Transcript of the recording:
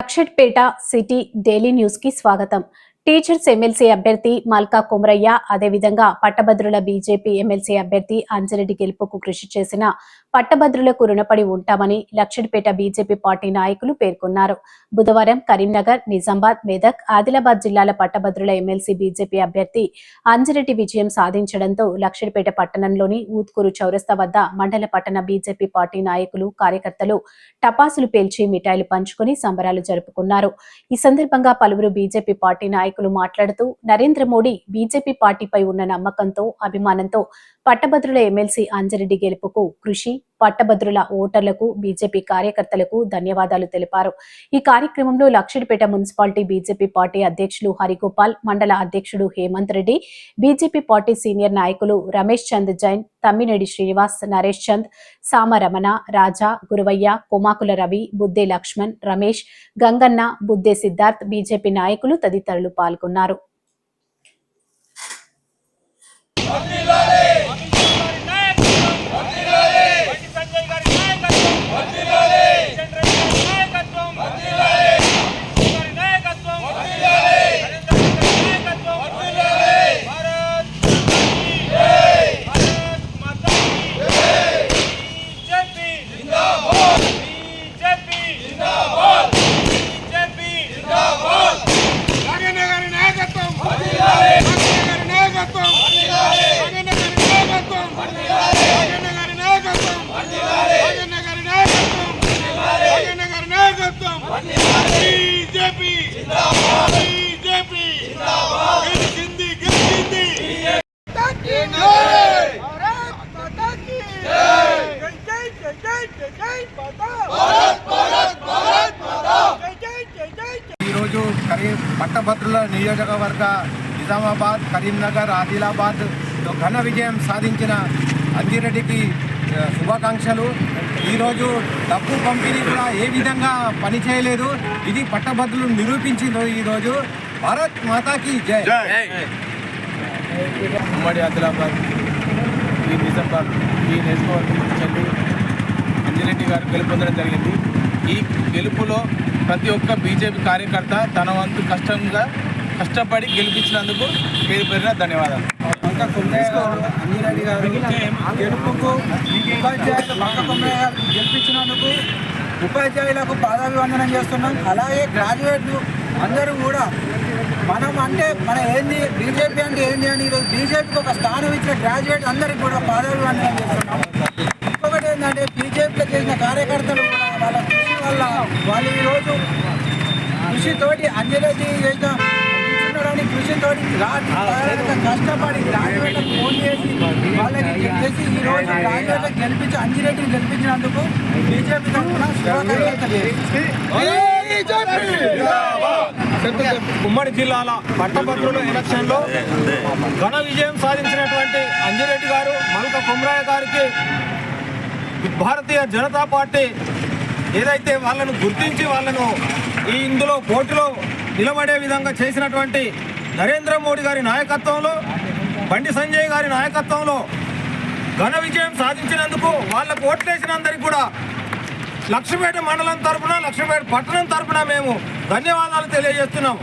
Luxettipet city daily news కి స్వాగతం teachers MLC అభ్యర్థి మల్కా కుమరయ్య అదేవిధంగా పట్టభద్రుల బీజేపీ ఎమ్మెల్సీ అభ్యర్థి అంజరెడ్డి గెలుపుకు కృషి చేసిన పట్టభద్రులకు రుణపడి ఉంటామని లక్షడిపేట బీజేపీ పార్టీ నాయకులు పేర్కొన్నారు. బుధవారం కరీంనగర్ నిజామాబాద్ మెదక్ ఆదిలాబాద్ జిల్లాల పట్టభద్రుల ఎమ్మెల్సీ బీజేపీ అభ్యర్థి అంజరెడ్డి విజయం సాధించడంతో లక్షడిపేట పట్టణంలోని ఊత్కూరు చౌరస్తా వద్ద మండల పట్టణ బీజేపీ పార్టీ నాయకులు కార్యకర్తలు టపాసులు పేల్చి మిఠాయిలు పంచుకుని సంబరాలు జరుపుకున్నారు. ఈ సందర్భంగా పలువురు బీజేపీ పార్టీ నాయకులు మాట్లాడుతూ నరేంద్ర మోడీ బీజేపీ పార్టీపై ఉన్న నమ్మకంతో అభిమానంతో పట్టభద్రుల ఎమ్మెల్సీ అంజరెడ్డి గెలుపుకు కృషి పట్టభద్రుల ఓటర్లకు బీజేపీ కార్యకర్తలకు ధన్యవాదాలు తెలిపారు. ఈ కార్యక్రమంలో లక్షడిపేట మున్సిపాలిటీ బీజేపీ పార్టీ అధ్యక్షులు హరిగోపాల్ మండల అధ్యక్షుడు Hemant Reddy BJP party senior నాయకులు రమేష్ చంద్ జైన్ తమ్మినేడి శ్రీనివాస్ నరేష్ చంద్ సామ రమణ రాజా గురువయ్య కుమాకుల రవి బుద్దే లక్ష్మణ్ రమేష్ గంగన్న బుద్దే సిద్ధార్థ్ బీజేపీ నాయకులు తదితరులు పాల్గొన్నారు బండి సంజయ్ గారి నాయకత్వం కిషన్ రెడ్డి గారి నాయకత్వం గారి నాయకత్వం నరేంద్ర మోడీ గారి నాయకత్వం భారత్ మాతా కీ భారత్ మాతా కీ బీజేపీ జిందాబాద్ బీజేపీ జిందాబాద్ బీజేపీ జిందాబాద్ నాగన్న గారి నాయకత్వం నాగన్న గారి నాయకత్వం నాగన్న గారి నాయకత్వం నాగన్న గారి నాయకత్వం నాగన్న గారి నాయకత్వం నాగన్న గారి నాయకత్వం బీజేపీ బీజేపీ గెలిచింది గెలిచింది భారత్ మాతా కీ జై జై జై జై జై జై మాతా భారత్ భారత్ భారత్ మాతా జై జై జై జై ఈరోజు పట్టభద్రుల నియోజకవర్గ నిజామాబాద్ కరీంనగర్ ఆదిలాబాద్ ఘన విజయం సాధించిన అంజిరెడ్డికి శుభాకాంక్షలు. ఈరోజు డబ్బు పంపిణీ కూడా ఏ విధంగా పనిచేయలేదు ఇది పట్టభద్రులు నిరూపించింది ఈరోజు. భారత్ మాతాకి జై. ఉమ్మడి ఆదిలాబాద్ ఈ నిజామాబాద్ ఈ నియోజకవర్గం అంజిరెడ్డి గారు గెలుపొందడం జరిగింది. ఈ గెలుపులో ప్రతి ఒక్క బీజేపీ కార్యకర్త తన వంతు కష్టంగా కష్టపడి గెలిపించినందుకు పేరు పేరున ధన్యవాదాలు. అంజిరెడ్డి గారు గెలుపుకు ఉపాధ్యాయులు పక్క కొమ్మయ్య గారు గెలిపించినందుకు ఉపాధ్యాయులకు పాదాభివందనం చేస్తున్నాం. అలాగే గ్రాడ్యుయేట్లు అందరూ కూడా మనం అంటే మన ఏంది బీజేపీ అంటే ఏంది అని ఈరోజు బీజేపీకి ఒక స్థానం ఇచ్చిన గ్రాడ్యుయేట్ అందరికీ కూడా పాదాభివందనం చేస్తున్నాం. ఇంకొకటి ఏంటంటే బీజేపీలో చేసిన కార్యకర్తలు వల్ల వాళ్ళు ఈరోజు కృషితోటి అంజరెడ్డి చేసిన కృషితోటి కష్టపడి గ్రాడ్యుయేట్లకు ఫోన్ చేసి వాళ్ళకి చేసి ఈ రోజు గ్రాడ్యుయేట్లకు గెలిపించి అంజిరెడ్డిని గెలిపించినందుకు బీజేపీ తరఫున శుభాకాంక్షలు ఉమ్మడి జిల్లాల పట్టభద్రుల ఎలక్షన్లో ఘన విజయం సాధించినటువంటి అంజిరెడ్డి గారు మల్క కుమ్రాయ గారికి భారతీయ జనతా పార్టీ ఏదైతే వాళ్ళను గుర్తించి వాళ్ళను ఈ ఇందులో పోటీలో నిలబడే విధంగా చేసినటువంటి నరేంద్ర మోడీ గారి నాయకత్వంలో బండి సంజయ్ గారి నాయకత్వంలో ఘన విజయం సాధించినందుకు వాళ్ళకు ఓట్లేసినందరికీ కూడా లక్ష్మీపేట మండలం తరపున లక్ష్మీపేట పట్టణం తరఫున మేము ధన్యవాదాలు తెలియజేస్తున్నాము